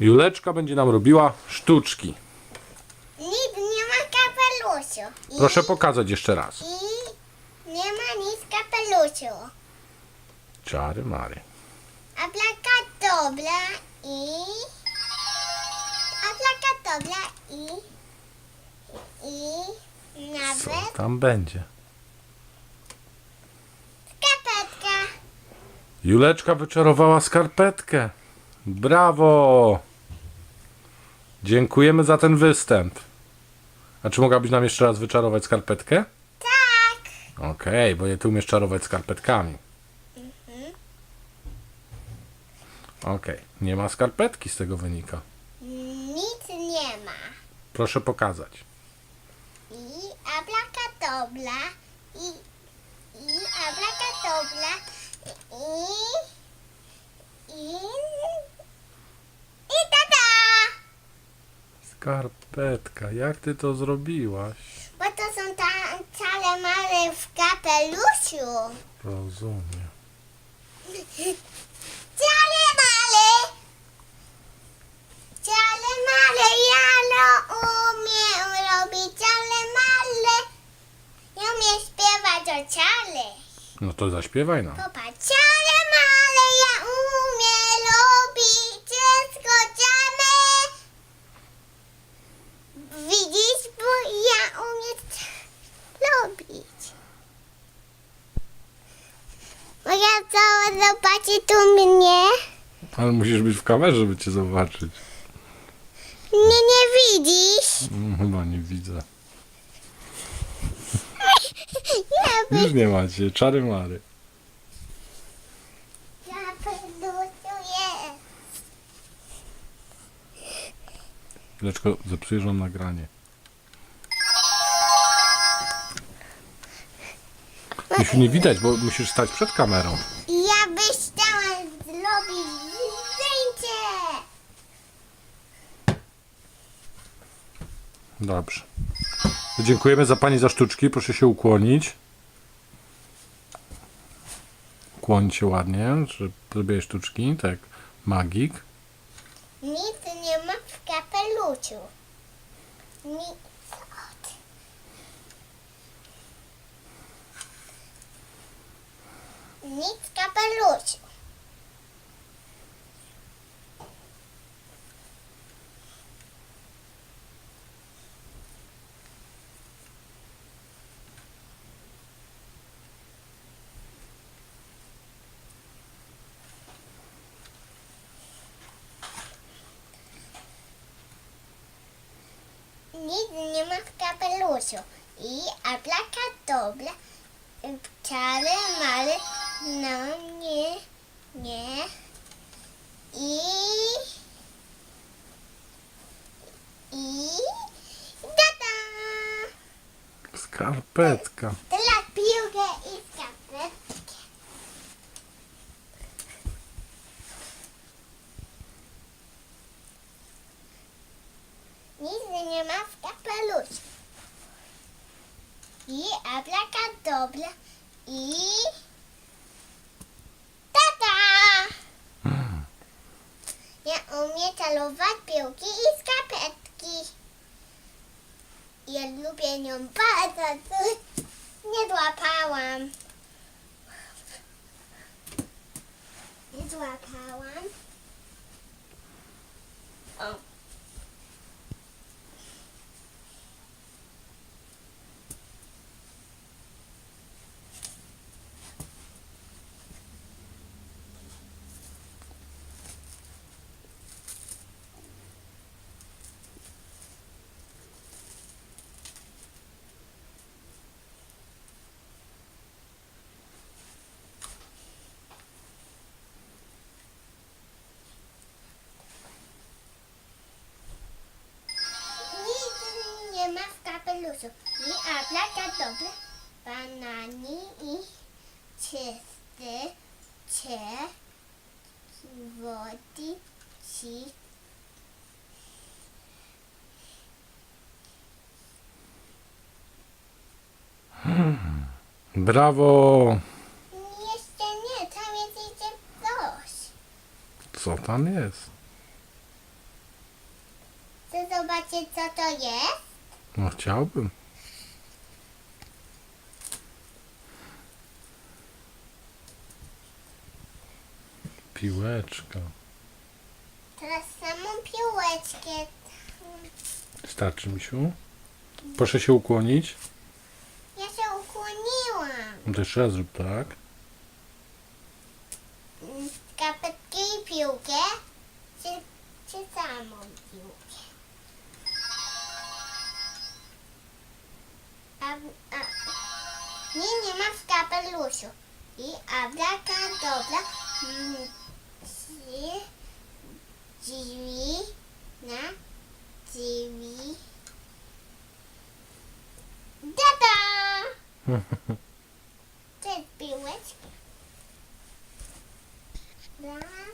Juleczka będzie nam robiła sztuczki. Nic nie ma kapelusiu. I, Proszę pokazać jeszcze raz. I nie ma nic kapelusiu. Czary mary. Aplakadobra i... Aplakadobra i... I... Co Nawet tam będzie? skarpetka. Juleczka wyczarowała skarpetkę. Brawo! Dziękujemy za ten występ. A czy mogłabyś nam jeszcze raz wyczarować skarpetkę? Tak. Okej, bo nie ty umiesz czarować skarpetkami. Okej, nie ma skarpetki z tego wynika. Nic nie ma. Proszę pokazać. I abracadabra i i abracadabra i i i tada! Skarpetka, jak ty to zrobiłaś? Bo to są ta całe małe w kapelusiu. Rozumiem. Całe małe. Całe małe. Ja no umiem robić całe małe. Ja umiem śpiewać o ciale. No to zaśpiewaj nam. Popatrz, ciale male, ja umiem robić wszystko ciame. Widzisz, bo ja umiem robić. Mogę całe zobaczyć tu mnie? Ale musisz być w kamerze, żeby cię zobaczyć. Mnie nie widzisz? Mm, Chyba nie widzę. Ja. Już nie macie, czary mary. Ja pelusuję. Leczko, zepsujesz nam nagranie. Misiu, nie widać, bo musisz stać przed kamerą. Ja byś chciała zrobić zdjęcie. Dobrze. Dziękujemy za Pani za sztuczki. Proszę się ukłonić. Kłoń się ładnie, że zrobiłeś sztuczki. Tak, magik. Nic nie ma w kapeluciu. Nic Nic w kapeluciu. Nic nie ma w kapelusiu. I aplakadobra wcale male no nie, nie. I i tata! Skarpetka. Teraz piłkę i skarpetkę. Nic nie ma w kapeluszu. I abracadabra i tata! Ja umiem calować piłki i skarpetki. Ja lubię nią bardzo. Nie złapałam. Nie złapałam. O. Nic nie ma w kapeluszu. I abracadabra, banani i czysty, cie, wody, ci. Brawo! Jeszcze nie, tam jest jeszcze coś. Co tam jest? zobaczyć, co to jest? No chciałbym. Piłeczka. Teraz samą piłeczkę. Starczy, misiu? Proszę się ukłonić. Ja się ukłoniłam. No to jeszcze raz zrób tak. Skarpetki i piłkę. Czy, czy samą piłkę? A, a, nie, nie ma w kapeluszu. I abrakadabra. Mm, trzy drzwi na drzwi. Tada!